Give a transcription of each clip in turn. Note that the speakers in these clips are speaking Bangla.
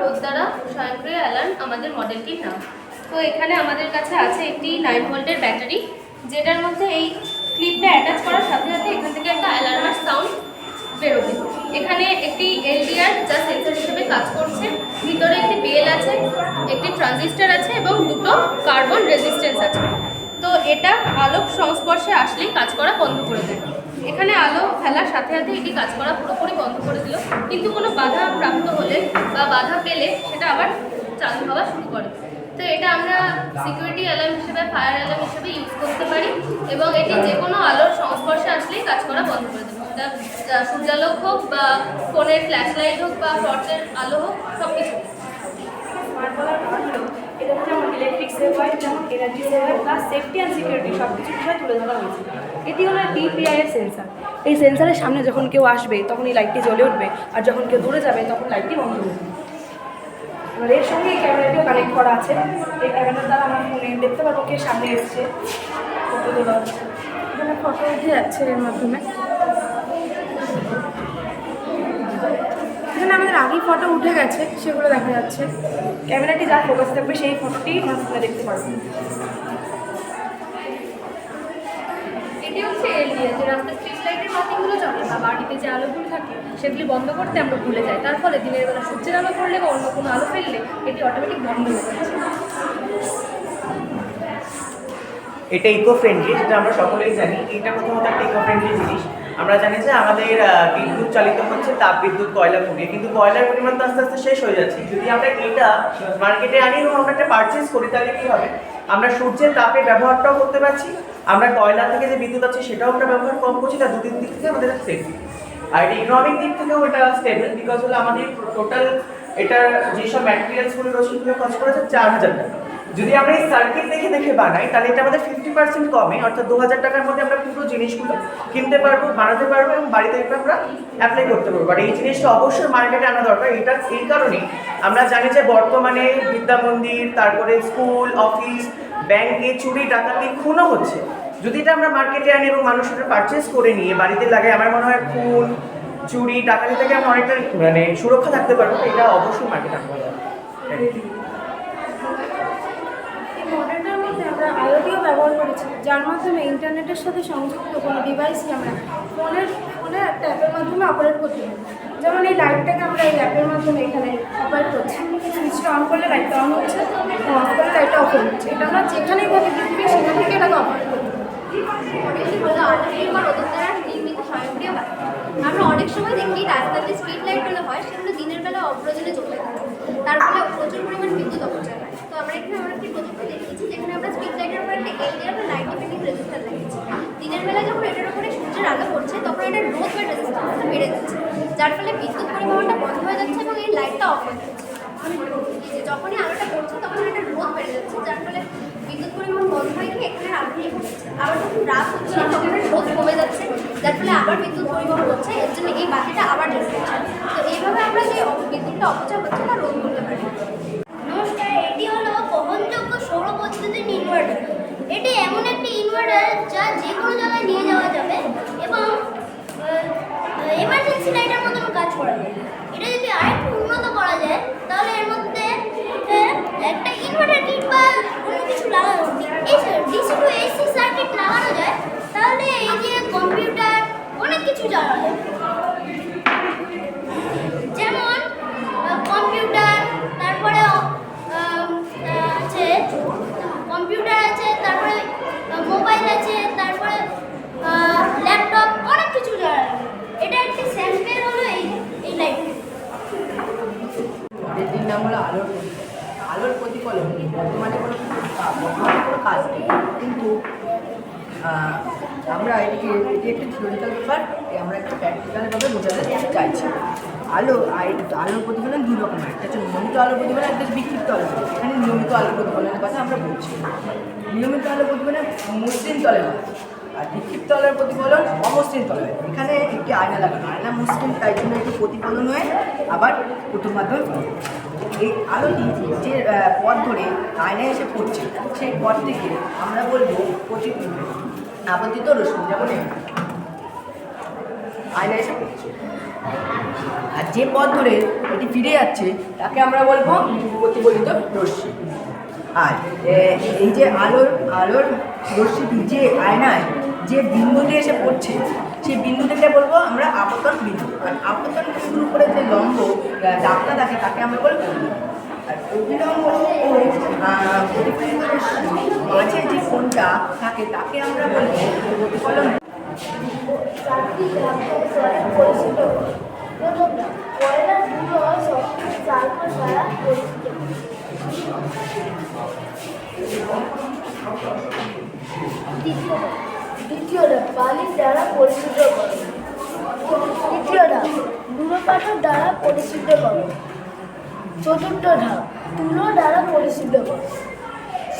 রোদ দ্বারা স্বয়ংক্রিয় অ্যালার্ম আমাদের মডেলটির নাম। তো এখানে আমাদের কাছে আছে একটি নাইন ভোল্টের ব্যাটারি, যেটার মধ্যে এই ক্লিপটা অ্যাটাচ করার সাথে সাথে এখান থেকে একটা অ্যালার্মার সাউন্ড বেরোবে। এখানে একটি এলডিআর যা সেন্সর হিসেবে কাজ করছে, ভিতরে একটি বেল আছে, একটি ট্রানজিস্টার আছে এবং দুটো কার্বন রেজিস্ট্যান্স আছে। তো এটা আলোক সংস্পর্শে আসলেই কাজ করা বন্ধ করে দেয়। এখানে আলো ফেলার সাথে সাথে এটি কাজ করা পুরোপুরি বন্ধ করে দিল। কিন্তু কোনো বাধা প্রাপ্ত হলে বা বাধা পেলে সেটা আবার চালু হওয়া শুরু করে। তো এটা আমরা সিকিউরিটি অ্যালার্ম হিসেবে ফায়ার অ্যালার্ম হিসেবে ইউজ করতে পারি এবং এটি যে কোনো আলোর সংস্পর্শে আসলেই কাজ করা বন্ধ করে দেবে। এটা সূর্যালোক হোক বা ফোনের ফ্ল্যাশ লাইট হোক বা টর্চের আলো হোক সব কিছু ইলেকট্রিক সেভ যেমন এনার্জি সেভ হয় প্লাস সেফটি অ্যান্ড সিকিউরিটি সব কিছু বিষয় তুলে ধরা হয়েছে? এটি হলো ডিপিআইএর সেন্সার এই সেন্সারের সামনে যখন কেউ আসবে, তখন এই লাইটটি জ্বলে উঠবে। আর যখন কেউ দূরে যাবে, তখন লাইটটি বন্ধ হয়ে যাবে। এবার এর সঙ্গে এই ক্যামেরাটিও কানেক্ট করা আছে। এই ক্যামেরার দ্বারা আমার ফোনে দেখতে পারব কে সামনে এসছে। ফটো তোলা এখানে ফটো উঠে যাচ্ছে এর মাধ্যমে। এখানে আমাদের আগেই ফটো উঠে গেছে, সেগুলো দেখা যাচ্ছে। ক্যামেরাটি যা ফোকাস থাকবে, সেই ফটোটি আমরা ফোনে দেখতে পারব। হচ্ছে এলডিআর যে রাস্তার স্ট্রিট লাইটের বাতিগুলো জ্বলে বা বাড়িতে যে আলোগুলো থাকে, সেগুলি বন্ধ করতে আমরা ভুলে যাই। তার ফলে দিনের বেলা সূর্যের আলো পড়লে বা অন্য কোনো আলো ফেললে এটি অটোমেটিক বন্ধ হয়ে যাচ্ছে এটা ইকো ফ্রেন্ডলি যেটা আমরা সকলেই জানি। এটা প্রথমত একটা ইকো ফ্রেন্ডলি জিনিস। আমরা জানি যে আমাদের বিদ্যুৎ চালিত হচ্ছে তাপ, বিদ্যুৎ, কয়লা পুড়িয়ে কিন্তু কয়লার পরিমাণ তো আস্তে আস্তে শেষ হয়ে যাচ্ছে। যদি আমরা এটা মার্কেটে আনি এবং আমরা একটা পারচেস করি, তাহলে কি হবে? আমরা সূর্যের তাপের ব্যবহারটাও করতে পারছি। আমরা কয়লা থেকে যে বিদ্যুৎ আছে সেটাও আমরা ব্যবহার কম করছি, তার দুদিন দিক থেকে আমাদের সেফ আর এটা ইকোনমিক দিক থেকেও এটা স্টেবল বিকজ হলো আমাদের টোটাল এটার যেসব ম্যাটেরিয়ালসগুলো রয়েছে সেগুলো খরচ করেছে চার হাজার টাকা। যদি আমরা এই সার্কিট দেখে দেখে বানাই, তাহলে এটা আমাদের ফিফটি পার্সেন্ট কমে, অর্থাৎ দু হাজার টাকার মধ্যে আমরা পুরো জিনিসগুলো কিনতে পারব, বানাতে পারব এবং বাড়িতে এটা আমরা অ্যাপ্লাই করতে পারব। আর এই জিনিসটা অবশ্যই মার্কেটে আনা দরকার। এটা এই কারণেই আমরা জানি যে বর্তমানে বিদ্যা মন্দির, তারপরে স্কুল অফিস ব্যাংকে চুরি, ডাকাতি, খুনও হচ্ছে। যদি এটা আমরা মার্কেটে আনি এবং মানুষ এটা পারচেস করে নিয়ে বাড়িতে লাগাই, আমার মনে হয় খুন চুরি ডাকাতি থেকে আমরা অনেকটা মানে সুরক্ষা থাকতে পারব। এটা অবশ্যই মার্কেটে আমরা আইওটিও ব্যবহার করেছি, যার মাধ্যমে ইন্টারনেটের সাথে সংযুক্ত কোনো ডিভাইসই আমরা ফোনের ফোনে একটা অ্যাপের মাধ্যমে অপারেট করতে পারি। যেমন এই লাইটটাকে আমরা এই অ্যাপের মাধ্যমে এখানে অপারেট করছি। সুইচটা অন করলে লাইটটা অন হচ্ছে, অফ করলে লাইটটা অফ হচ্ছে এটা আমরা যেখানেই ভাবে পৃথিবী সেখান থেকে এটাকে অপারেট মডেলটি আমরা অনেক সময় দেখি রাস্তার যে স্ট্রিট লাইটগুলো হয়, সেগুলো দিনের বেলা অপ্রয়োজনে জ্বলে থাকে। তার ফলে প্রচুর পরিমাণ বিদ্যুৎ অপচয় হয়। তো আমরা এখানে আমরা একটি প্রযুক্তি দেখিয়েছি যেখানে আমরা স্ট্রিট লাইটের উপর একটা এলডিআর বা লাইট ডিপেন্ডিং রেজিস্টার লাগিয়েছি। দিনের বেলা যখন এটার উপরে সূর্যের আলো পড়ছে, তখন এটার রোদ বা রেজিস্ট্যান্সটা বেড়ে যাচ্ছে। যার ফলে বিদ্যুৎ পরিবহনটা বন্ধ হয়ে যাচ্ছে এবং এই লাইটটা অফ হয়ে যাচ্ছে। যখনই আলোটা পড়ছে, তখন এটার রোদ বেড়ে যাচ্ছে যার ফলে বিদ্যুৎ পরিবহন বন্ধ হয়ে গিয়ে এখানে আলো নিয়ে পড়ছে আবার যখন রাত হচ্ছে, তখন রোদ কমে যাচ্ছে, যার ফলে আবার বিদ্যুৎ পরিবহন হচ্ছে, এর জন্য এই বাতিটা আবার জ্বলছে তো এইভাবে আমরা যে বিদ্যুৎটা অপচয় হচ্ছে তা রোধ করতে পারি। নমস্কার, এটি হলো বহনযোগ্য সৌর বৈদ্যুতিক ইনভার্টার এটি এমন একটি ইনভার্টার যা যে কোনো জায়গায় নিয়ে যাওয়া যাবে এবং এমার্জেন্সি লাইটের মতন কাজ করে এটা যদি আরেকটু উন্নত করা যায়, তাহলে এর মধ্যে একটা ইনভার্টার কিট বা অন্য কিছু লাগানো ডিসি সার্কিট লাগানো যায়, তাহলে এই যে কম্পিউটার অনেক কিছু চালানো যায়। যেমন কম্পিউটার তারপরে আছে কম্পিউটার আছে, তারপরে মোবাইল আছে, তারপরে ল্যাপটপ অনেক কিছু যারা এটা একটি স্যাম্পেল হলো এই এই নাম হলো আলোর আলোর প্রতিফলন। বর্তমানে কোনো কাজ নেই। কিন্তু আমরা এটিকে এটি একটি থিওরিক্যাল ব্যাপার আমরা একটা প্র্যাকটিক্যালভাবে বোঝাতে চাইছি। আলো আলোর প্রতিফলন দুই রকম একটা হচ্ছে নিয়মিত আলো প্রতিফলন, একটা বিক্ষিপ্ত আলো এখানে নিয়মিত আলো প্রতিফলনের কথা আমরা বলছি। নিয়মিত আলো প্রতিফলন মসৃণ তলে হয়। আর বিক্ষিপ্ত আলোর প্রতিফলন অমসৃণ তলে হয়। এখানে একটি আয়না লাগানো। আয়না মসৃণ, তাই জন্য একটু প্রতিফলন হয়ে, আবার প্রথম মাধ্যমে। এই আলোটি যে পথ ধরে আয়নায় এসে পড়ছে, সেই পথ থেকে আমরা বলব প্রতি আপতিত রশ্মি যেমন এই। আয়না এসে আর যে পথ ধরে এটি ফিরে যাচ্ছে, তাকে আমরা বলব প্রতিফলিত রশ্মি। আর এই যে আলোর আলোর রশ্মিটি যে আয়নায় যে বিন্দুটি এসে পড়ছে, সেই বিন্দুটিকে বলব আমরা আপতন বিন্দু। আর আপতন বিন্দুর উপরে যে লম্ব দাগটা থাকে, তাকে আমরা বলব অভিলম্ব। ও আহ, মাঝে যে কোণটা থাকে তাকে আমরা বলব প্রতিফলন চারটি ধাপে পরিচিত প্রথম ধাপ, কয়লার দুটো শক্তি সার্কল দ্বারা পরিচিত দ্বিতীয় দ্বিতীয় বালির দ্বারা পরিশুদ্ধ করো তৃতীয় দূরপাঠক দ্বারা পরিশুদ্ধ করো চতুর্থ ধাপ তুলো দ্বারা পরিশুদ্ধ করা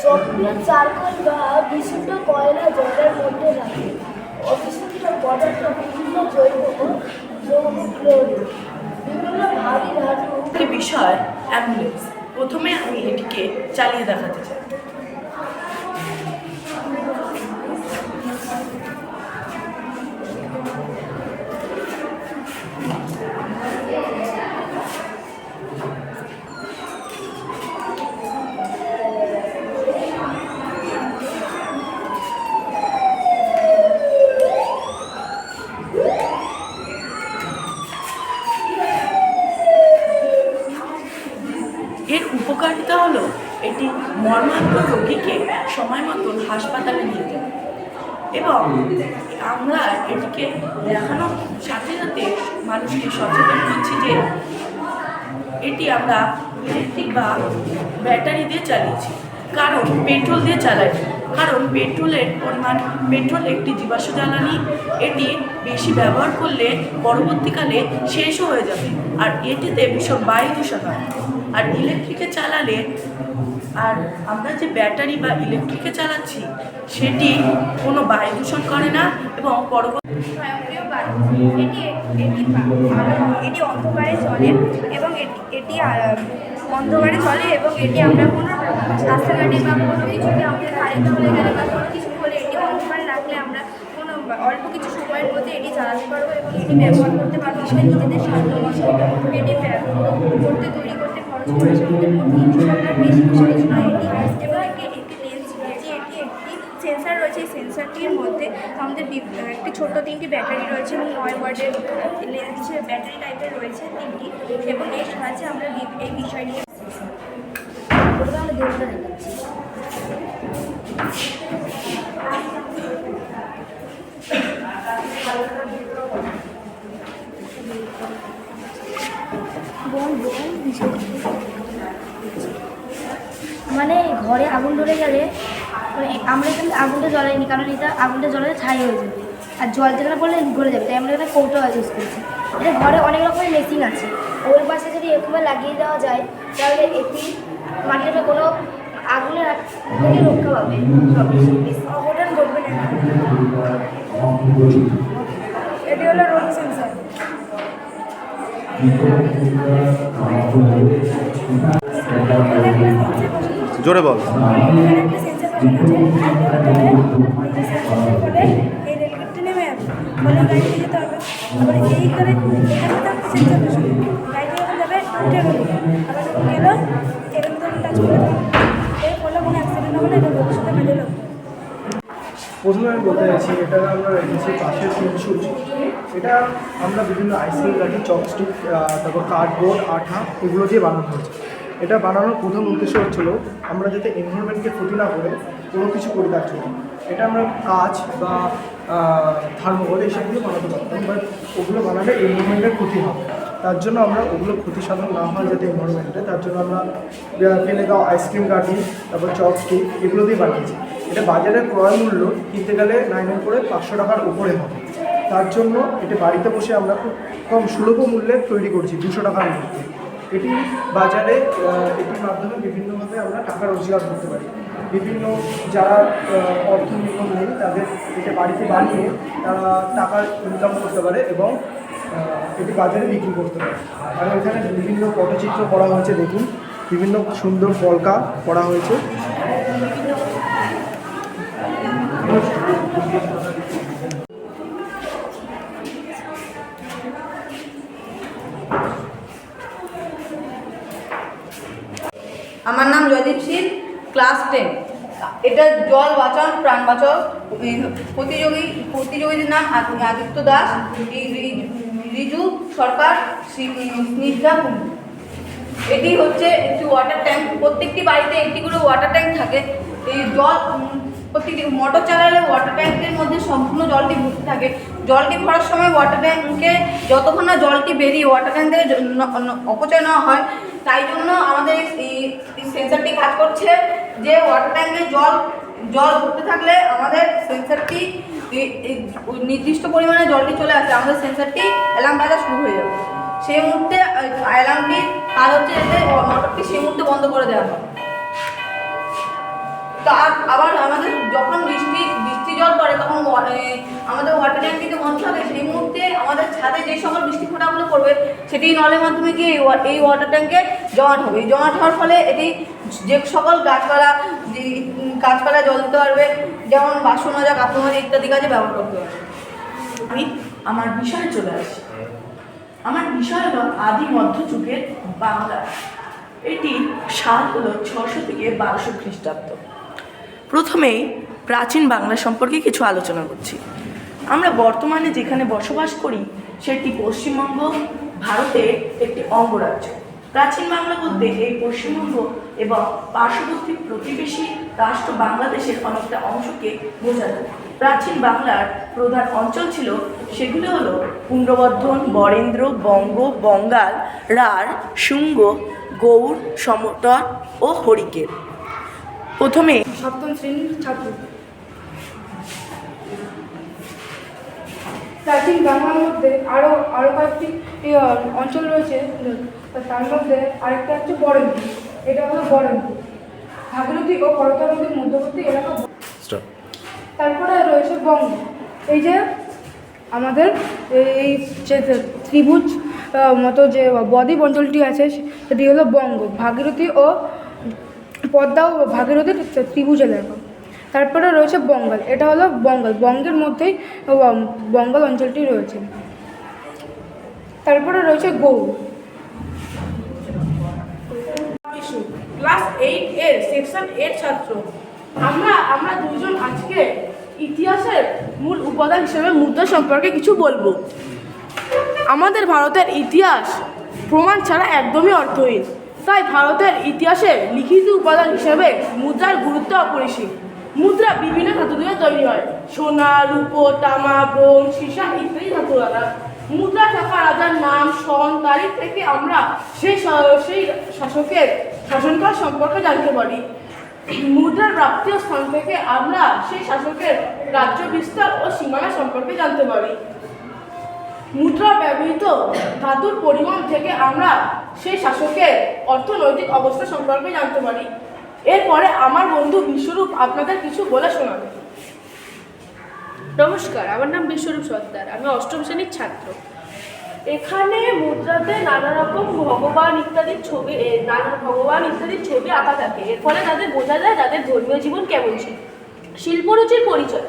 সক্রিয় চারকোল বা বিশুদ্ধ কয়লা জলের মধ্যে রাখে অবিশুদ্ধ পদার্থ বিভিন্ন জৈব বিভিন্ন ভারী ধাতু বিষয় অ্যাম্বুলেন্স। প্রথমে আমি এটিকে চালিয়ে দেখাতে চাই। সাথে সাথে মানুষকে সচেতন করছি যে এটি আমরা ইলেকট্রিক বা ব্যাটারি দিয়ে চালিয়েছি, কারণ পেট্রোল দিয়ে চালাই। কারণ পেট্রোলের পরিমাণ পেট্রোল একটি জীবাশ্ম জ্বালানি, এটি বেশি ব্যবহার করলে পরবর্তীকালে শেষও হয়ে যাবে। আর এটিতে ভীষণ বায়ু দূষণ হয়। আর ইলেকট্রিকে চালালে আর আমরা যে ব্যাটারি বা ইলেকট্রিকে চালাচ্ছি, সেটি কোনো বায়ু দূষণ করে না এবং পরবর্তী এটি এটি অন্ধকারে চলে এবং এটি অন্ধকারে চলে এবং এটি আমরা কোনো রাস্তাঘাটে বা কোনো কিছুতে আমাদের কারেন্ট চলে গেলে বা কোনো কিছু হলে এটি অন্ধকারে রাখলে আমরা কোনো অল্প কিছু সময়ের মধ্যে এটি চালাতে পারব এবং এটি ব্যবহার করতে পারব। সেটা নিজেদের মতো এটি করতে তৈরি করতে সেন্সার রয়েছে এই সেন্সারটির মধ্যে আমাদের একটি ছোট্ট তিনটি ব্যাটারি রয়েছে এবং নয় ওয়ার্ডের লেন্স ব্যাটারি টাইপের রয়েছে তিনটি এবং এর সাহায্যে আমরা এই বিষয়টি আমরা দেহটা দেখাচ্ছি বল বল বিষয়টা কি? মানে ঘরে আগুন ধরে গেলে মানে আমরা এখানে আগুনটা জ্বলাইনি কারণ এটা আগুনটা জ্বলালে ছাই হয়ে যাবে। আর জল যেখানে পড়লে ধরে যাবে তাই আমরা এখানে কৌটো ইউজ করছি। এটা ঘরে অনেক রকমের মেশিন আছে। ওর পাশে যদি এরকমভাবে লাগিয়ে দেওয়া যায় তাহলে এটি মাটিতে কোনো আগুনের থেকে রক্ষা পাবে। সব না। এটি হলো রোগ সেন্সার জোরে বল। করে তো করে দেবে এর কোনো অ্যাক্সিডেন্ট হবে না এটা ভবিষ্যতে কাজে লাগবে প্রথমে আমি বলতে চাইছি, এটা আমরা রেখেছি পাশের সুচ। এটা আমরা বিভিন্ন আইসক্রিম কাঠি চপস্টিক তারপর কার্ডবোর্ড আঠা, এগুলো দিয়ে বানানো হয়েছে। এটা বানানোর প্রথম উদ্দেশ্য হচ্ছিল, আমরা যাতে এনভারনমেন্টকে ক্ষতি না করে কোনো কিছু করি তার জন্য। এটা আমরা কাঁচ বা থার্মোকল এইসব দিয়ে বানাতে পারতাম বাট ওগুলো বানালে এনভারনমেন্টের ক্ষতি হবে। তার জন্য আমরা ওগুলো ক্ষতি সাধন না হয় যাতে এনভারনমেন্টে তার জন্য আমরা ফেলে দেওয়া আইসক্রিম কাঠি, তারপর চপস্টিক এগুলো দিয়ে বানিয়েছি। এটা বাজারের ক্রয় মূল্য কিনতে গেলে নাইনের করে পাঁচশো টাকার উপরে হবে। তার জন্য এটা বাড়িতে বসে আমরা খুব কম সুলভ মূল্যে তৈরি করছি দুশো টাকার মধ্যে। এটি বাজারে এটির মাধ্যমে বিভিন্নভাবে আমরা টাকা রোজগার করতে পারি। বিভিন্ন যারা অর্থ নির্ভর নেই, তাদের এটা বাড়িতে বানিয়ে তারা টাকা ইনকাম করতে পারে এবং এটি বাজারে বিক্রি করতে পারে। আর এখানে বিভিন্ন পটচিত্র করা হয়েছে, দেখুন। বিভিন্ন সুন্দর কলকা করা হয়েছে। আমার নাম জয়দীপ শীল ক্লাস টেন এটা জল বাঁচান প্রাণ বাঁচাও। প্রতিযোগী, প্রতিযোগীদের নাম আদিত্য দাস রিজু সরকার স্নিগ্ধা কুণ্ডু। এটি হচ্ছে একটি ওয়াটার ট্যাঙ্ক প্রত্যেকটি বাড়িতে একটি করে ওয়াটার ট্যাঙ্ক থাকে। এই জল প্রত্যেকটি মোটর চালালে ওয়াটার ট্যাঙ্কের মধ্যে সম্পূর্ণ জলটি ভর্তি থাকে। জলটি ভরার সময় ওয়াটার ট্যাঙ্কে যতক্ষণ না জলটি বেরিয়ে ওয়াটার ট্যাঙ্ক থেকে অপচয় নেওয়া হয় তাই জন্য আমাদের এই সেন্সারটি কাজ করছে যে ওয়াটার ট্যাঙ্কে জল জল ভরতে থাকলে আমাদের সেন্সারটি নির্দিষ্ট পরিমাণে জলটি চলে আসে, আমাদের সেন্সারটি অ্যালার্ম বাজা শুরু হয়ে যাবে। সেই মুহূর্তে অ্যালার্মটির কাজ হচ্ছে যাতে মোটরটি সেই মুহূর্তে বন্ধ করে দেওয়া হয়। তার আবার আমাদের যখন বৃষ্টি জল পড়ে, তখন আমাদের ওয়াটার ট্যাঙ্ক ট্যাঙ্কিতে বন্ধ থাকে সেই মুহূর্তে আমাদের ছাদে যে সকল বৃষ্টি ফোঁটাগুলো পড়বে সেটি নলের মাধ্যমে গিয়ে এই ওয়া- এই ওয়াটার ট্যাঙ্কে জমাট হবে। জমাট হওয়ার ফলে এটি যে সকল গাছপালা গাছপালা জল দিতে পারবে, যেমন বাসন মাজা, কাপড় মাজা ইত্যাদি কাজে ব্যবহার করতে পারবে। আমি, আমার বিষয়ে চলে আসি আমার বিষয় হলো আদি মধ্যযুগের বাংলা। এটি সাল হলো ছশো থেকে বারোশো খ্রিস্টাব্দ। প্রথমেই প্রাচীন বাংলা সম্পর্কে কিছু আলোচনা করছি। আমরা বর্তমানে যেখানে বসবাস করি, সেটি পশ্চিমবঙ্গ ভারতের একটি অঙ্গরাজ্য। প্রাচীন বাংলা বলতে এই পশ্চিমবঙ্গ এবং পার্শ্ববর্তী প্রতিবেশী রাষ্ট্র বাংলাদেশের অনেকটা অংশকে বোঝায়। প্রাচীন বাংলার প্রধান অঞ্চল ছিল, সেগুলো হলো পুণ্ডবর্ধন বরেন্দ্র, বঙ্গ, বঙ্গাল, রাঢ়, শুঙ্গ, গৌড়, সমতট ও হরিকের প্রথমে সপ্তম শ্রেণির ছাত্র। প্রাচীন বাংলার মধ্যে আরও আরও কয়েকটি অঞ্চল রয়েছে। তার মধ্যে আরেকটা হচ্ছে বরেন্দ্র। এটা হলো বরেন্দ্র। ভাগীরথী ও করতা নদীর মধ্যবর্তী এলাকা তারপরে রয়েছে বঙ্গ। এই যে আমাদের এই যে ত্রিভুজ মতো যে বদ্বীপ অঞ্চলটি আছে সেটি হলো বঙ্গ। ভাগীরথী ও পদ্মা ও ভাগীরথী ত্রিভুজ এলাকা। তারপরে রয়েছে বঙ্গাল। এটা হলো বঙ্গাল। বঙ্গের মধ্যেই বঙ্গাল অঞ্চলটি রয়েছে। তারপরে রয়েছে গৌড়। ক্লাস এইট এর সেকশন এর ছাত্র। আমরা আমরা দুজন আজকে ইতিহাসের মূল উপাদান হিসেবে মুদ্রা সম্পর্কে কিছু বলব। আমাদের ভারতের ইতিহাস প্রমাণ ছাড়া একদমই অর্থহীন। তাই ভারতের ইতিহাসে লিখিত উপাদান হিসেবে মুদ্রার গুরুত্ব অপরিসীম। মুদ্রা বিভিন্ন ধাতু দিয়ে তৈরি হয়। সোনা, রূপো, তামা, ব্রোঞ্জ, সীসা ইত্যাদি ধাতু দ্বারা মুদ্রা থাকা রাজার নাম সন তারিখ থেকে আমরা সেই সেই শাসকের শাসনকাল সম্পর্কে জানতে পারি। মুদ্রার প্রাপ্তীয় স্থান থেকে আমরা সেই শাসকের রাজ্য বিস্তার ও সীমানা সম্পর্কে জানতে পারি। মুদ্রা ব্যবহৃত ধাতুর পরিমাণ থেকে আমরা সেই শাসকের অর্থনৈতিক অবস্থা সম্পর্কে জানতে পারি। এরপরে আমার বন্ধু বিশ্বরূপ আপনাদের কিছু বলে শোনাবে। নমস্কার, আমার নাম বিশ্বরূপ সর্দার, আমি অষ্টম শ্রেণির ছাত্র। এখানে মুদ্রাতে নানা রকম ভগবান ইত্যাদির ছবি নানা ভগবান ইত্যাদির ছবি আঁকা থাকে। এর ফলে তাদের বোঝা যায় তাদের ধর্মীয় জীবন কেমন ছিল। শিল্পরুচির পরিচয়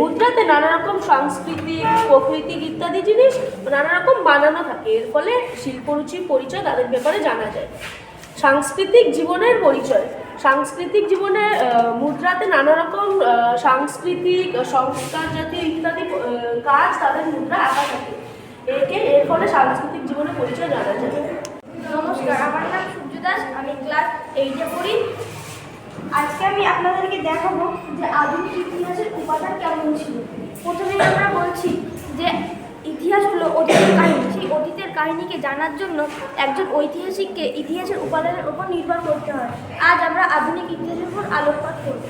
মুদ্রাতে নানা রকম সাংস্কৃতিক, প্রকৃতিক ইত্যাদি জিনিস নানা রকম বানানো থাকে। এর ফলে শিল্পরুচির পরিচয় তাদের ব্যাপারে জানা যায়। সাংস্কৃতিক জীবনের পরিচয় সাংস্কৃতিক জীবনে মুদ্রাতে নানা রকম সাংস্কৃতিক, সংস্কার জাতীয় ইত্যাদি কাজ তাদের মুদ্রা আঁকা থাকে। একে, এর ফলে সাংস্কৃতিক জীবনের পরিচয় জানা যায়। নমস্কার, আমার নাম সূর্য দাস আমি ক্লাস এইটে পড়ি। আজকে আমি আপনাদেরকে দেখাবো যে আধুনিক ইতিহাসের উপাদান কেমন ছিল। প্রথমেই আমরা বলছি যে ইতিহাস হলো অতীতের কাহিনী। সেই অতীতের কাহিনীকে জানার জন্য একজন ঐতিহাসিককে ইতিহাসের উপাদানের উপর নির্ভর করতে হয়। আজ আমরা আধুনিক ইতিহাসের উপর আলোকপাত করব।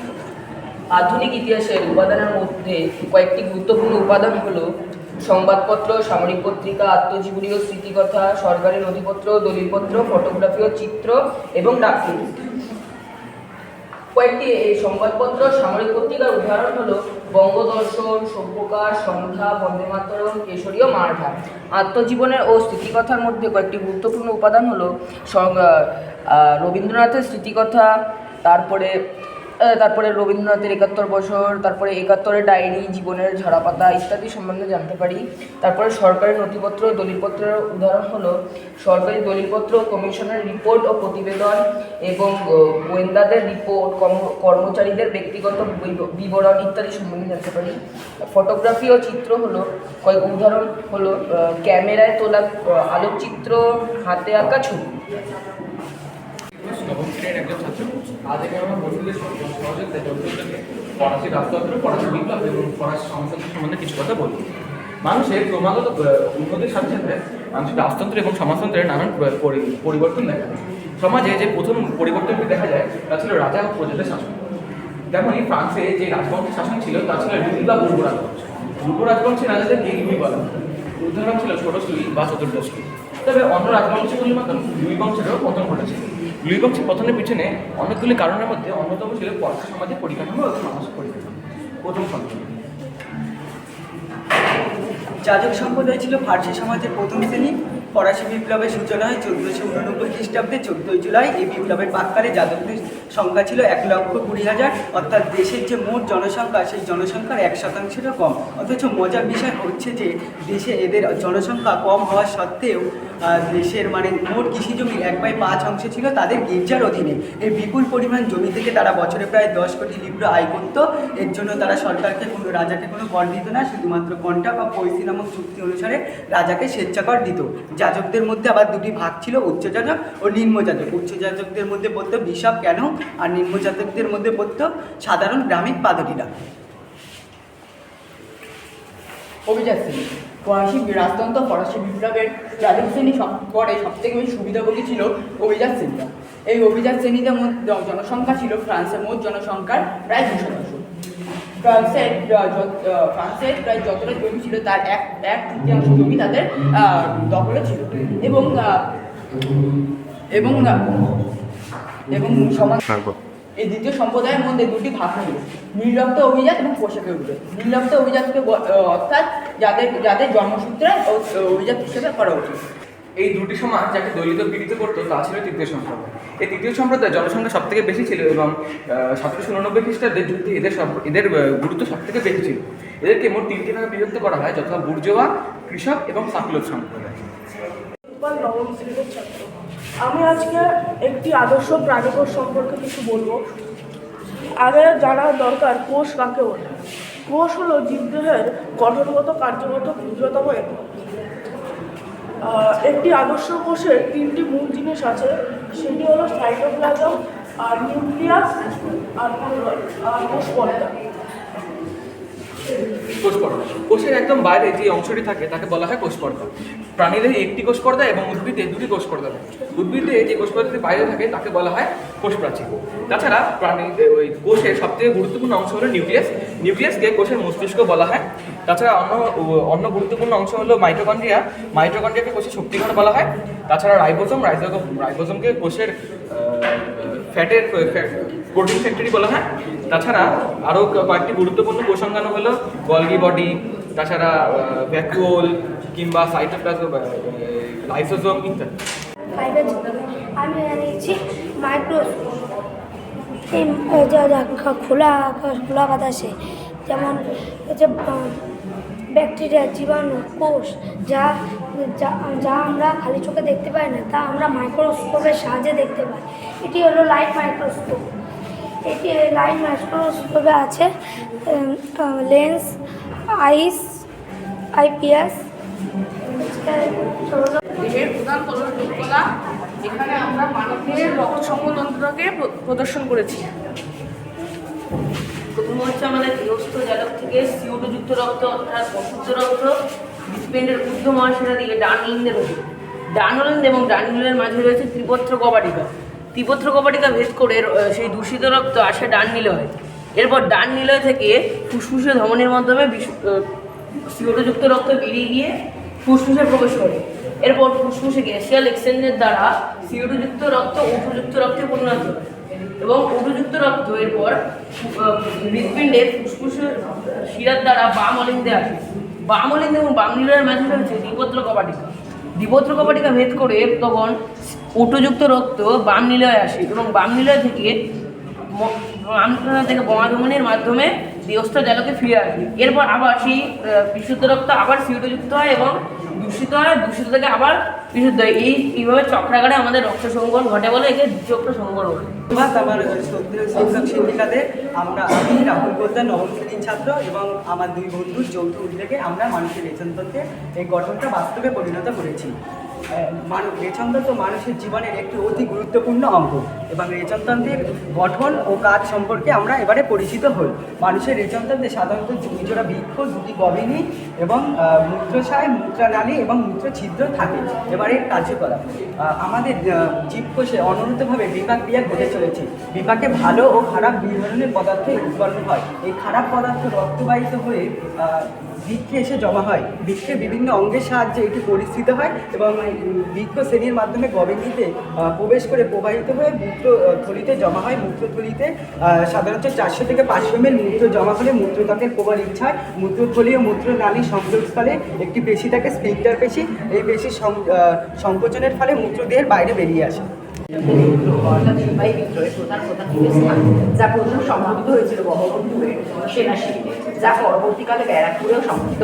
আধুনিক ইতিহাসের উপাদানের মধ্যে কয়েকটি গুরুত্বপূর্ণ উপাদান হলো সংবাদপত্র, সামরিক পত্রিকা, আত্মজীবনী ও স্মৃতিকথা, সরকারি নথিপত্র, দলিলপত্র, ফটোগ্রাফি ও চিত্র এবং ডাকটিকিট কয়েকটি এই সংবাদপত্র, সামরিক পত্রিকার উদাহরণ হলো বঙ্গদর্শন, সভ্যকার, সন্ধ্যা, বন্দে মাতরম, কেশরী ও মারাঠা আত্মজীবনের ও স্মৃতিকথার মধ্যে কয়েকটি গুরুত্বপূর্ণ উপাদান হলো রবীন্দ্রনাথের স্মৃতিকথা, তারপরে তারপরে রবীন্দ্রনাথের একাত্তর বছর, তারপরে একাত্তরের ডায়েরি, জীবনের ঝরাপাতা ইত্যাদি সম্বন্ধে জানতে পারি। তারপরে সরকারি নথিপত্র দলিলপত্রের উদাহরণ হলো, সরকারি দলিলপত্র কমিশনের রিপোর্ট ও প্রতিবেদন এবং গোয়েন্দাদের রিপোর্ট, কর্ম- কর্মচারীদের ব্যক্তিগত বিবরণ ইত্যাদি সম্বন্ধে জানতে পারি। ফটোগ্রাফি ও চিত্র হলো, কয়েক উদাহরণ হলো ক্যামেরায় তোলা, আলোকচিত্র, হাতে আঁকা ছবি। ছাত্র আমার বিপ্লব এবং সম্বন্ধে কিছু কথা মানুষের ক্রমাগত উন্নতির সাথে সাথে মানুষের রাজতন্ত্র এবং সমাজতন্ত্রের নানান পরি- পরি- পরিবর্তন দেখা যায়। সমাজে যে প্রথম পরিবর্তনটি দেখা যায়, তা ছিল রাজা ও প্রজাদের শাসন। তেমনই ফ্রান্সে যে রাজবংশের শাসন ছিল, তা ছিল লুই বা পূর্ব রাজবংশ পূর্ব রাজবংশের রাজাদেরকে লুই বলা উদাহরণ ছিল ষোড়শ লুই বা চতুর্দশ তবে অন্য রাজবংশগুলির মতন লুই বংশেরও পতন ঘটেছিল লুই বংশের পতনের পিছনে অনেকগুলি কারণের মধ্যে অন্যতম ছিল পরশু সমাজের পরিকাঠামো এবং মানসিক পরিকাঠামো। প্রথম সন্তান যাজক সম্প্রদায় ছিল ফার্সি সমাজের প্রথম শ্রেণি। ফরাসি বিপ্লবের সূচনা হয় চোদ্দোশো উননব্বই খ্রিস্টাব্দে। চোদ্দোই জুলাই এই বিপ্লবের প্রাককালে যাদবদের সংখ্যা ছিল এক লক্ষ কুড়ি হাজার। অর্থাৎ দেশের যে মোট জনসংখ্যা, সেই জনসংখ্যার এক শতাংশেরও কম। অথচ মজার বিষয় হচ্ছে যে দেশে এদের জনসংখ্যা কম হওয়া সত্ত্বেও দেশের মানে মোট কৃষি জমির এক বাই পাঁচ অংশ ছিল তাদের গির্জার অধীনে। এই বিপুল পরিমাণ জমি থেকে তারা বছরে প্রায় দশ কোটি লিব্র আয় করত। এর জন্য তারা সরকারকে কোনো, রাজাকে কোনো কর দিত না, শুধুমাত্র কন্টা বা পৈসি নামক চুক্তি অনুসারে রাজাকে স্বেচ্ছাকর দিত। যাজকদের মধ্যে আবার দুটি ভাগ ছিল উচ্চ যাজক ও নিম্ন যাজক উচ্চ যাজকদের মধ্যে পড়তো বিশপ কেন আর নিম্ন যাজকদের মধ্যে পড়তো সাধারণ গ্রামীণ পাদরীরা অভিজাত শ্রেণি। ফরাসি রাজতন্ত্র, ফরাসি বিপ্লবের যাদব শ্রেণি পরে সব থেকে বেশি সুবিধাভোগী ছিল অভিজাত শ্রেণীরা। এই অভিজাত শ্রেণীদের জনসংখ্যা ছিল ফ্রান্সের মোট জনসংখ্যার প্রায় দুই শতাংশ। ফ্রান্সের ফ্রান্সের প্রায় যতটা জমি ছিল তার এক এক তৃতীয়াংশ জমি তাদের আহ, দখলে ছিল। এবং এবং এবং সমাজ এই দ্বিতীয় সম্প্রদায়ের মধ্যে দুটি ভাগ ছিল নীলরক্ত অভিজাত এবং পোশাকের অভিজাত। নীলরক্ত অভিজাতকে অর্থাৎ যাদের যাদের জন্মসূত্রে ও- অভিজাত হিসেবে করা উচিত। এই দুটি সমাজ যাকে দলিত পীড়িত করতো তা ছিল তৃতীয় সম্প্রদায়। এই তৃতীয় সম্প্রদায় জনসংখ্যা সব থেকে বেশি ছিল এবং সতেরোশো উননব্বই খ্রিস্টাব্দের যুদ্ধে এদের সব, এদের গুরুত্ব সব থেকে বেশি ছিল। এদেরকে মোট তিনটি ভাগে বিভক্ত করা হয়, যথা বুর্জোয়া, কৃষক এবং সাকুলক সম্প্রদায়। নবম আমি আজকে একটি আদর্শ প্রাণীকোষ সম্পর্কে কিছু বলব। আগে জানা দরকার কোষ কাকে বলে। কোষ হলো জীবদেহের গঠনগত, কার্যগত, ক্ষুদ্রতম একক একটি আদর্শ কোষের তিনটি মূল জিনিস আছে, সেটি হলো সাইটোপ্লাজম আর নিউক্লিয়াস আর আর কোষ পর্দা কোষের একদম বাইরে যে অংশটি থাকে, তাকে বলা হয় কোষ পর্দা প্রাণীদের একটি কোষ পর্দা এবং উদ্ভিদে দুটি কোষ পর্দা থাকে। উদ্ভিদে যে কোষ পর্দাটি বাইরে থাকে, তাকে বলা হয় কোষ প্রাচীর তাছাড়া প্রাণীদের ওই কোষের সবথেকে গুরুত্বপূর্ণ অংশ হলো নিউক্লিয়াস। নিউক্লিয়াসকে কোষের মস্তিষ্ক বলা হয় তাছাড়া অন্য অন্য গুরুত্বপূর্ণ অংশ হলো মাইটোকন্ড্রিয়া। মাইটোকন্ড্রিয়াকে কোষের শক্তিঘর বলা হয়। তাছাড়া রাইবোজোম রাইবোজোমকে কোষের ফ্যাটের প্রোটিন ফ্যাক্টরি বলা হয়। তাছাড়া আরও কয়েকটি গুরুত্বপূর্ণ কোষাঙ্গাণু হলো গলগি বডি, তাছাড়া ভ্যাকুওল কিংবা সাইটোপ্লাজম লাইসোজোম ইত্যাদি। আমি জানিয়েছি মাইক্রোস্কোপ। এই খোলা খোলা বাতাসে যেমন হচ্ছে ব্যাকটেরিয়া, জীবাণু, কোষ যা যা আমরা খালি চোখে দেখতে পাই না, তা আমরা মাইক্রোস্কোপের সাহায্যে দেখতে পাই। এটি হলো লাইট মাইক্রোস্কোপ এটি লাইট মাইক্রোস্কোপে আছে লেন্স আইস আইপিএস এখানে আমরা মানবের রক্ত সংবতন্ত্রকে প্রদর্শন করেছি। প্রথম হচ্ছে আমাদের গৃহস্থ জাতক থেকে সিউটোযুক্ত রক্ত অর্থাৎ অশুদ্ধ রক্ত হৃৎপিণ্ডের ঊর্ধ্ব মহাশিরা দিয়ে ডান লিঙ্গের ওপর ডান লিঙ্গ এবং ডান লিঙ্গের মাঝে রয়েছে ত্রিপত্র কবাটিকা। ত্রিপত্র কবাটিকা ভেদ করে সেই দূষিত রক্ত আসে ডান নিলয় এরপর ডান নিলয় থেকে ফুসফুসে ধমনের মাধ্যমে আহ, রক্ত বেরিয়ে গিয়ে ফুসফুসে প্রবেশ করে। এরপর ফুসফুসে গ্যাসিয়াল এক্সচেঞ্জের দ্বারা সিউটোযুক্ত রক্ত উপযুক্ত রক্তে পরিণত হয়। এবং উপযুক্ত রক্ত এরপর আহ, ফুসফুসের শিরার দ্বারা বাম অলিন্দে আসে। বাম অলিন্দে এবং বাম নিলয়ের মাঝে রয়েছে দ্বিপত্র কপাটিকা। দ্বিপত্র কপাটিকা ভেদ করে তখন উটযুক্ত রক্ত বাম নিলয়ে আসে এবং বাম নিলয় থেকে থেকে বমাধমনের মাধ্যমে দেহস্থ জলকে ফিরে আসবে। এরপর আবার সেই বিশুদ্ধ রক্ত আবার সিউটোযুক্ত হয় এবং দূষিত হয় দূষিত থেকে আবার বিশুদ্ধ হয়। এই, এইভাবে চক্রাকারে আমাদের রক্ত সংকলন ঘটে বলে একে দ্বিচক্র সংকলন বলে আমার আমরা আমি, রাহুল নবম শ্রেণির ছাত্র এবং আমার দুই বন্ধুর যৌথ উদ্যোগে আমরা মানুষের রেচনতন্ত্রে এই গঠনটা বাস্তবে পরিণত করেছি। মানুষ রেচনতন্ত্র মানুষের জীবনের একটি অতি গুরুত্বপূর্ণ অঙ্গ। এবং রেচনতন্ত্রের গঠন ও কাজ সম্পর্কে আমরা এবারে পরিচিত হই। মানুষের রেচনতন্ত্রে সাধারণত জমিজোড়া বৃক্ষ, দুটি গবিনী এবং মূত্রশায় মূত্রানালী এবং মূত্রছিদ্র থাকে। এবারে কার্যকলাপ। আমাদের জীবকোষে অনুন্নতভাবে বিপাক ক্রিয়া ঘটে চলেছে। বিপাকে ভালো ও খারাপ দুই ধরনের পদার্থ উৎপন্ন হয়। এই খারাপ পদার্থ রক্তবাহিত হয়ে বৃক্ষে এসে জমা হয়। বৃক্ষের বিভিন্ন অঙ্গের সাহায্যে এটি পরিস্থিত হয় এবং বৃক্ষ শ্রেণির মাধ্যমে গবেষিতে প্রবেশ করে প্রবাহিত হয়ে মূত্র থলিতে জমা হয়। মূত্রথলিতে সাধারণত চারশো থেকে পাঁচশো মিল মূত্র জমা হলে মূত্রত্বকের প্রবল ইচ্ছায় মূত্রথলি ও মূত্রনালী সংযোগস্থলে একটি পেশি থাকে স্পিন্টার পেশি। এই পেশির সংকোচনের ফলে মূত্রদেহের বাইরে বেরিয়ে আসে। যা প্রথম হয়েছিল বহবন্ধুরের সেনা শিবিরে যা পরবর্তীকালে ব্যারাকপুরেও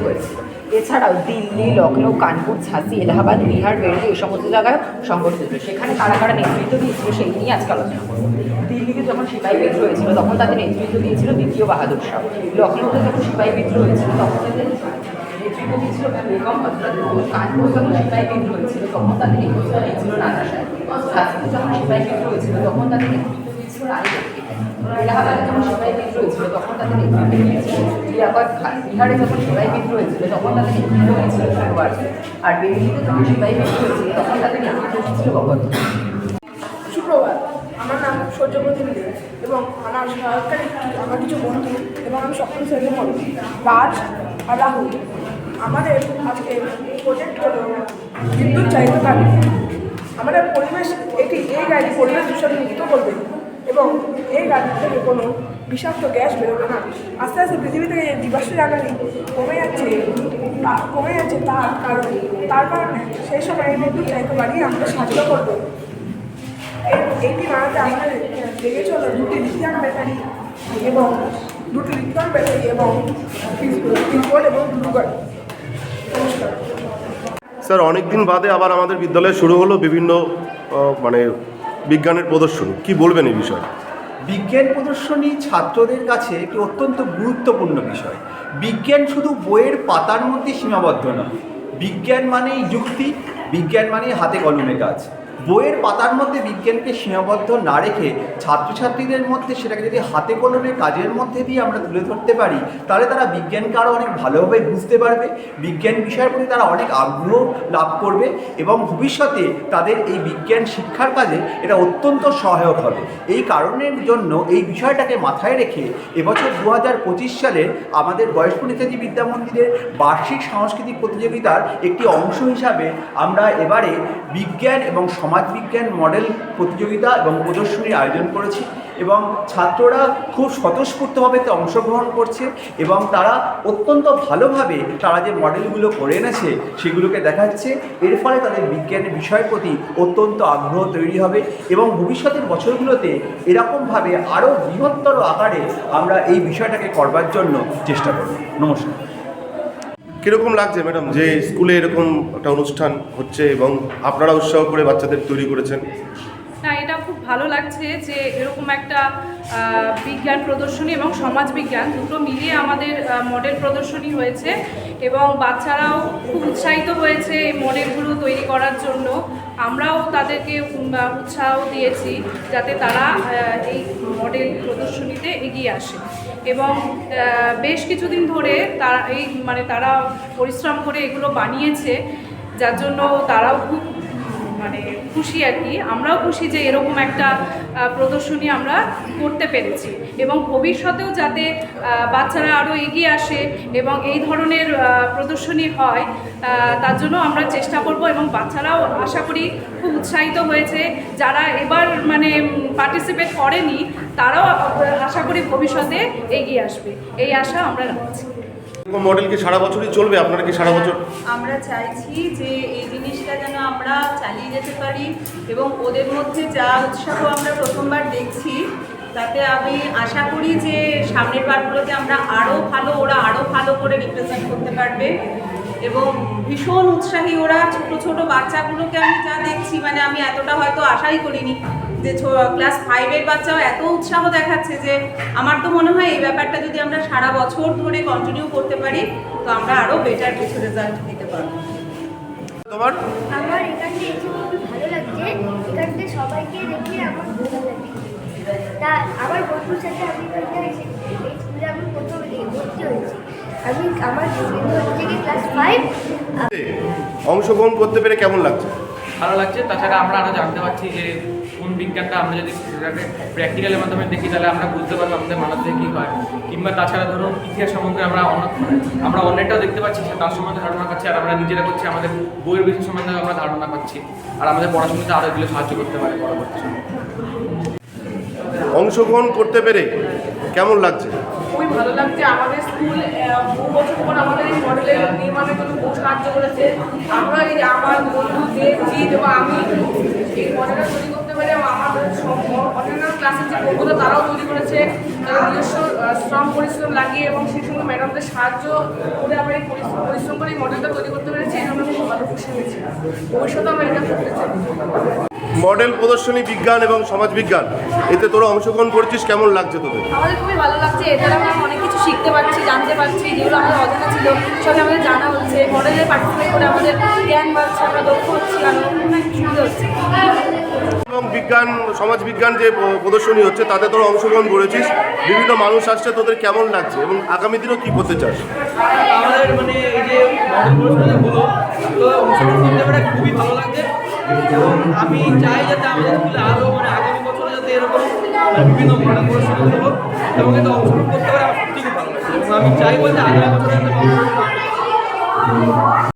হয়েছিল এছাড়াও দিল্লি লখনৌ কানপুর ঝাঁসি, এলাহাবাদ, বিহার বেরলি এই সমস্ত জায়গায় সংঘটিত হয়েছিল সেখানে কারা কারা নেতৃত্ব দিয়েছিল সেই নিয়ে আজকে আলোচনা করব দিল্লিতে যখন সিপাহী বিদ্রোহ হয়েছিল, তখন তাদের নেতৃত্ব দিয়েছিল দ্বিতীয় বাহাদুর শাহ লখনৌতে যখন সিপাহী বিদ্রোহ হয়েছিল তখন তাদের নেতৃত্ব দিয়েছিল বেগম হজরত কানপুর যখন সিপাহী বিদ্রোহ হয়েছিল। তখন তাদের নেতৃত্ব দিয়েছিল নানা সাহেব। যখন সিপাহী বিদ্রোহ হয়েছিল, তখন তাদের নেতৃত্ব হয়েছিল বিহারে যখন সিপাহী বিদ্রোহ হয়েছিল, তখন তাদের নেতৃত্ব দিয়েছিল সরোয়ার আর বেরিলিতে যখন সিপাহী বিদ্রোহ হয়েছিল, তখন তাদের নেতৃত্ব সুপ্রভাত, আমার নাম সূর্যপ্রদীপ দে এবং আমার সহায়কারী আমার কিছু বন্ধু এবং আমি সপ্তম শ্রেণীতে পড়ি রাজ আর রাহুল। আমাদের আজকে প্রজেক্ট হলো বিদ্যুৎ চালিত গাড়ি। আমাদের পরিবেশ এটি, এই গাড়ি পরিবেশ দূষণ মুক্ত করবে এবং এই গাড়ি থেকে কোনো বিষাক্ত গ্যাস বেরোবে না। আস্তে আস্তে পৃথিবী থেকে যে জীবাশ্ম জ্বালানি কমে যাচ্ছে কমে যাচ্ছে তার কারণ, তার কারণে সেই সময় এই বিদ্যুৎ চালিত গাড়ি আমাদের সাহায্য করবে। এই- এইটি বানাতে আমাদের লেগেছে হলো দুটি লিথিয়াম ব্যাটারি এবং দুটি লিথিয়াম ব্যাটারি এবং পিসবোর্ড এবং নমস্কার স্যার অনেক দিন বাদে আবার আমাদের বিদ্যালয়ে শুরু হলো বিভিন্ন মানে বিজ্ঞানের প্রদর্শনী। কি বলবেন এই বিষয়ে? বিজ্ঞান প্রদর্শনী ছাত্রদের কাছে একটি অত্যন্ত গুরুত্বপূর্ণ বিষয়। বিজ্ঞান শুধু বইয়ের পাতার মধ্যে সীমাবদ্ধ না বিজ্ঞান মানেই যুক্তি, বিজ্ঞান মানেই হাতে কলমে কাজ। বইয়ের পাতার মধ্যে বিজ্ঞানকে সীমাবদ্ধ না রেখে ছাত্রছাত্রীদের মধ্যে সেটাকে যদি হাতে কলমে কাজের মধ্যে দিয়ে আমরা তুলে ধরতে পারি, তাহলে তারা বিজ্ঞানকে আরও অনেক ভালোভাবে বুঝতে পারবে, বিজ্ঞান বিষয়ের প্রতি তারা অনেক আগ্রহ লাভ করবে এবং ভবিষ্যতে তাদের এই বিজ্ঞান শিক্ষার কাজে এটা অত্যন্ত সহায়ক হবে। এই কারণের জন্য এই বিষয়টাকে মাথায় রেখে এবছর দু হাজার পঁচিশ সালে আমাদের বয়স্ক নেতাজি বিদ্যা মন্দিরের বার্ষিক সাংস্কৃতিক প্রতিযোগিতার একটি অংশ হিসাবে আমরা এবারে বিজ্ঞান এবং সমাজবিজ্ঞান মডেল প্রতিযোগিতা এবং প্রদর্শনীর আয়োজন করেছি এবং ছাত্ররা খুব স্বতঃস্ফূর্তভাবে এতে অংশগ্রহণ করছে এবং তারা অত্যন্ত ভালোভাবে তারা যে মডেলগুলো করে এনেছে সেগুলোকে দেখাচ্ছে। এর ফলে তাদের বিজ্ঞানের বিষয়ের প্রতি অত্যন্ত আগ্রহ তৈরি হবে এবং ভবিষ্যতের বছরগুলোতে এরকমভাবে আরও বৃহত্তর আকারে আমরা এই বিষয়টাকে করবার জন্য চেষ্টা করব। নমস্কার। কীরকম লাগছে ম্যাডাম যে স্কুলে এরকম একটা অনুষ্ঠান হচ্ছে এবং আপনারা উৎসাহ করে বাচ্চাদের তৈরি করেছেন? না এটা খুব ভালো লাগছে যে এরকম একটা বিজ্ঞান প্রদর্শনী এবং সমাজ বিজ্ঞান দুটো মিলিয়ে আমাদের মডেল প্রদর্শনী হয়েছে এবং বাচ্চারাও খুব উৎসাহিত হয়েছে এই মডেলগুলো তৈরি করার জন্য। আমরাও তাদেরকে উৎসাহ দিয়েছি যাতে তারা এই মডেল প্রদর্শনীতে এগিয়ে আসে। এবং বেশ কিছুদিন ধরে তারা এই মানে তারা পরিশ্রম করে এগুলো বানিয়েছে, যার জন্য তারাও খুব মানে খুশি আর কি। আমরাও খুশি যে এরকম একটা প্রদর্শনী আমরা করতে পেরেছি। এবং ভবিষ্যতেও যাতে বাচ্চারা আরও এগিয়ে আসে এবং এই ধরনের প্রদর্শনী হয় তার জন্য আমরা চেষ্টা করব এবং বাচ্চারাও আশা করি খুব উৎসাহিত হয়েছে। যারা এবার মানে পার্টিসিপেট করেনি, তারাও আশা করি ভবিষ্যতে এগিয়ে আসবে। এই আশা আমরা রাখছি। এরকম মডেল কি সারা বছরই চলবে? আপনারা কি সারা বছর আমরা চাইছি যে এই জিনিসটা যেন আমরা চালিয়ে যেতে পারি এবং ওদের মধ্যে যা উৎসাহ আমরা প্রথমবার দেখছি তাতে আমি আশা করি যে সামনের বারগুলোতে আমরা আরও ভালো ওরা আরও ভালো করে রিপ্রেজেন্ট করতে পারবে এবং ভীষণ উৎসাহী ওরা ছোট ছোট বাচ্চাগুলোকে আমি যা দেখছি মানে আমি এতটা হয়তো আশাই করিনি। যে ক্লাস ফাইভের বাচ্চাও এত উৎসাহ দেখাচ্ছে যে আমার তো মনে হয় এই ব্যাপারটা যদি আমরা সারা বছর ধরে কন্টিনিউ করতে পারি তো আমরা আরও বেটার কিছু রেজাল্ট দিতে পারব। তোমার? আমার এখানটা এসে খুবই ভালো লাগছে। এখানটা সবাইকে দেখে আমার ভালো লাগে তা আমার বন্ধুর সাথে আমি এখানটা এসে এই স্কুলে আমি প্রথম ভর্তি হয়েছি। আমি আমার বন্ধু হচ্ছে কি ক্লাস ফাইভ অংশগ্রহণ করতে পেরে কেমন লাগছে? ভালো লাগছে। তাছাড়া আমরা আরও জানতে পারছি যে বিজ্ঞানটা আমরা যদি প্র্যাকটিক্যালের মাধ্যমে দেখি তাহলে আমরা বুঝতে পারব আমাদের মানবতে কী হয়। কিংবা তাছাড়া ধরুন ইতিহাস সম্বন্ধে আমরা অন্য আমরা অন্যটাও দেখতে পাচ্ছি সে তার সম্বন্ধে ধারণা পাচ্ছি আর আমরা নিজেরা করছি আমাদের বইয়ের বিষয় সম্বন্ধে আমরা ধারণা পাচ্ছি আর আমাদের পড়াশোনাতে আরও এগুলো সাহায্য করতে পারে পরবর্তী সময়। অংশগ্রহণ করতে পেরে কেমন লাগছে? খুবই ভালো লাগছে। আমাদের স্কুল বহু বছর পর আমাদের এই মডেলের নির্মাণের জন্য বহু সাহায্য করেছে। আমরা এই আমার বন্ধু দেব জিৎ এবং আমি এই মডেলটা তৈরি আমাদের অন্যান্য ক্লাসের যে বন্ধুরা তারাও তৈরি করেছে। তারা নিজস্ব শ্রম পরিশ্রম লাগিয়ে এবং সেই সঙ্গে ম্যাডামদের সাহায্য করে আমরা এই পরিশ্রম করে এই মডেলটা তৈরি করতে পেরেছি। এই জন্য আমি খুব ভালো খুশি হয়েছি। ভবিষ্যতে আমরা এটা করতে চাই। মডেল প্রদর্শনী বিজ্ঞান এবং সমাজবিজ্ঞান এতে তোরা অংশগ্রহণ করছিস কেমন লাগছে তোদের? আমাদের খুবই ভালো লাগছে। দ্বারা আমরা অনেক কিছু শিখতে পারছি জানতে পারছি যেগুলো আমাদের অজানা ছিল সবই আমাদের জানা হচ্ছে। মডেলে পার্টিসিপেট করে আমাদের জ্ঞান বাড়ছে আমরা দক্ষ হচ্ছি আরও অনেক সুবিধা হচ্ছে। এবং বিজ্ঞান, সমাজবিজ্ঞান যে প্রদর্শনী হচ্ছে, তাতে তোরা অংশগ্রহণ করেছিস। বিভিন্ন মানুষ আসছে, তোদের কেমন লাগছে এবং আগামী দিনও কী করতে চাস? আমাদের মানে এই যে খুবই ভালো লাগছে। এবং আমি চাই যাতে আমাদের স্কুলে আরও মানে আগামী বছরে যাতে এরকম বিভিন্ন মডেল পরিষেবা হলো এবং এতে অংশগ্রহণ করতে পারে আমার সত্যিই খুব ভালো লাগছে। এবং আমি চাই বলতে আগামী বছরে